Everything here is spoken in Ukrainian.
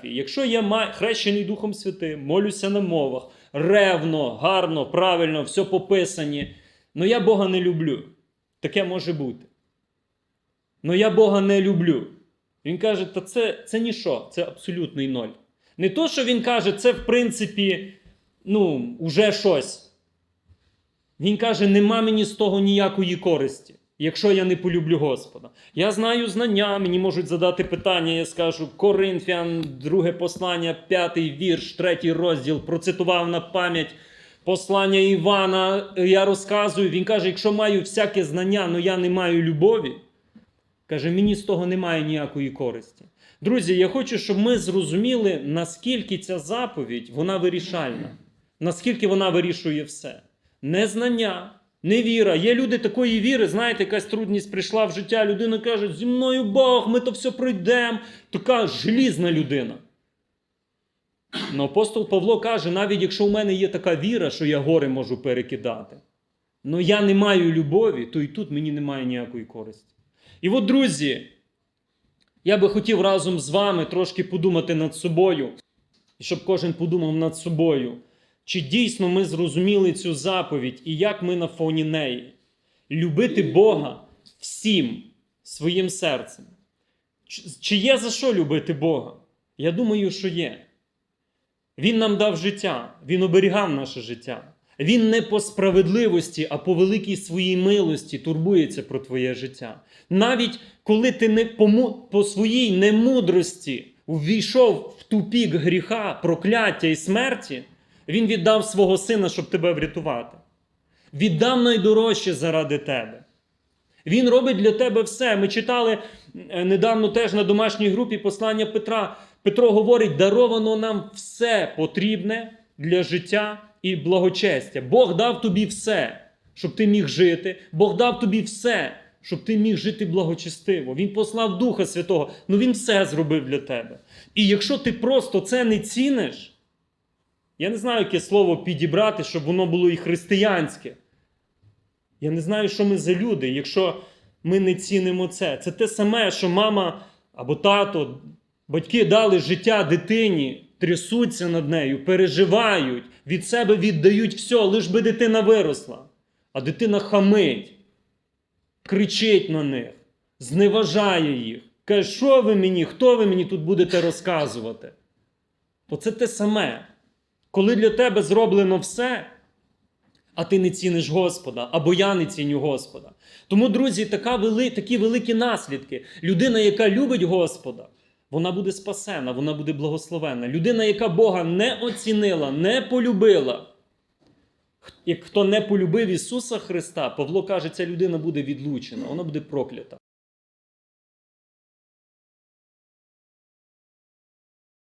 церкві, якщо я хрещений Духом Святим, молюся на мовах, ревно, гарно, правильно, все пописані, але я Бога не люблю. Таке може бути. Но я Бога не люблю. Він каже, та це, це ніщо, це абсолютний ноль. Не то, що він каже, це в принципі, ну, уже щось. Він каже, нема мені з того ніякої користі, якщо я не полюблю Господа. Я знаю знання, мені можуть задати питання, я скажу Коринфян, друге послання, п'ятий вірш, третій розділ, процитував на пам'ять послання Івана. Я розказую, він каже, якщо маю всяке знання, але я не маю любові, каже, мені з того немає ніякої користі. Друзі, я хочу, щоб ми зрозуміли, наскільки ця заповідь вона вирішальна, наскільки вона вирішує все. Не знання, не віра. Є люди такої віри, знаєте, якась трудність прийшла в життя, людина каже, зі мною Бог, ми то все пройдемо. Така желізна людина. Но апостол Павло каже, навіть якщо в мене є така віра, що я гори можу перекидати, але я не маю любові, то і тут мені немає ніякої користі. І от, друзі, я би хотів разом з вами трошки подумати над собою, і щоб кожен подумав над собою, чи дійсно ми зрозуміли цю заповідь і як ми на фоні неї. Любити Бога всім своїм серцем. Чи- є за що любити Бога? Я думаю, що є. Він нам дав життя, Він оберігав наше життя. Він не по справедливості, а по великій своїй милості турбується про твоє життя. Навіть коли ти не по, по своїй немудрості увійшов в тупік гріха, прокляття і смерті, він віддав свого сина, щоб тебе врятувати. Віддав найдорожче заради тебе. Він робить для тебе все. Ми читали е, недавно теж на домашній групі послання Петра. Петро говорить: даровано нам все потрібне для життя і благочестя. Бог дав тобі все, щоб ти міг жити. Бог дав тобі все, щоб ти міг жити благочестиво. Він послав Духа Святого. Ну він все зробив для тебе. І якщо ти просто це не ціниш, я не знаю, яке слово підібрати, щоб воно було і християнське. Я не знаю, що ми за люди, якщо ми не цінимо це. Це те саме, що мама або тато, батьки дали життя дитині, трясуться над нею, переживають, від себе віддають все, лиш би дитина виросла. А дитина хамить, кричить на них, зневажає їх. Каже, що ви мені, хто ви мені тут будете розказувати? Оце те саме. Коли для тебе зроблено все, а ти не ціниш Господа, або я не ціню Господа. Тому, друзі, така вели, такі великі наслідки. Людина, яка любить Господа, вона буде спасена, вона буде благословена. Людина, яка Бога не оцінила, не полюбила. Як хто не полюбив Ісуса Христа, Павло каже, ця людина буде відлучена, вона буде проклята.